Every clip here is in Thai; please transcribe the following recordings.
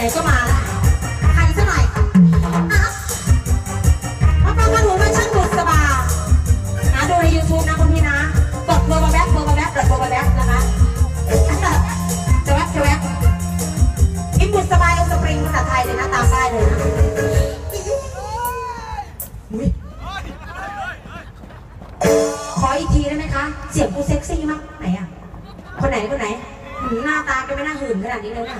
ไหนๆก็มาละคันซะหน่อยอะมาฟังกันหูว่าช่างบุษบาหาดูใน YouTube นะคุณพี่นะ กดเบอร์มาแบ็คเบอร์มาแบ็คกดเบอร์มาแบ็คนะคะจะแว็บจะแว็บอิมบุษบายเอลสปริงภาษาไทยเลยนะตามได้เลยนะอุ๊ยขออีกทีได้ไหมคะ เสียงกูเซ็กซี่มากไหนอะ คนไหนคนไหนหืมหน้าตาแก็ไม่น่าหื่นขนาดนี้เลยนะ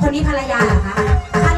คนนี้ภรรยาเหรอคะ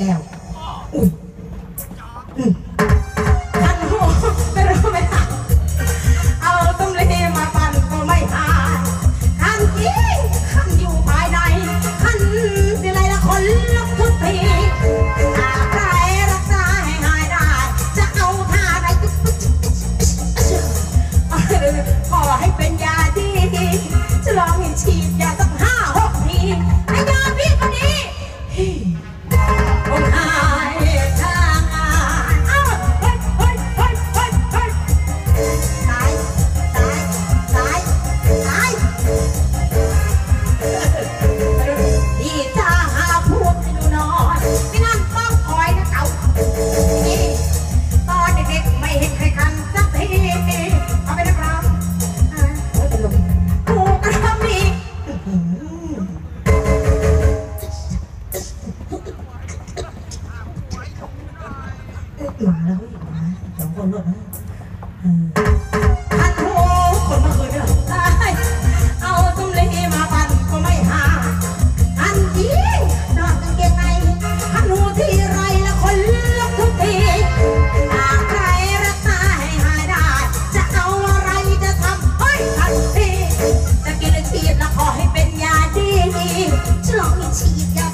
แล้วอุ้ยอืมคันหูไม่รู้ไม่ทันเอาตุ้มเลีมาปั่นก็ไม่หายคันจริงคันอยู่ภายในคันสิไรละคนลุกทุกทีหากใครรักษาให้หายได้ จะเอาท่าไหนก็ขอให้เป็นยาดี จะลองให้ฉีดยาสัก มาแล้วอีกนะสองคนหมดนะพันโหคนมาคืนเนี่ยได้เอาตุ้มลีมาปั่นก็ไม่หาอันจริงนอนกางเกงในพันหูทีไรละคนลุกทุกทีหากใครรักษาให้หายได้ จะเอาอะไรจะทำเฮ้ยทันทีจะกินฉีดแล้วขอให้เป็นยาดีฉลองมีฉีดยา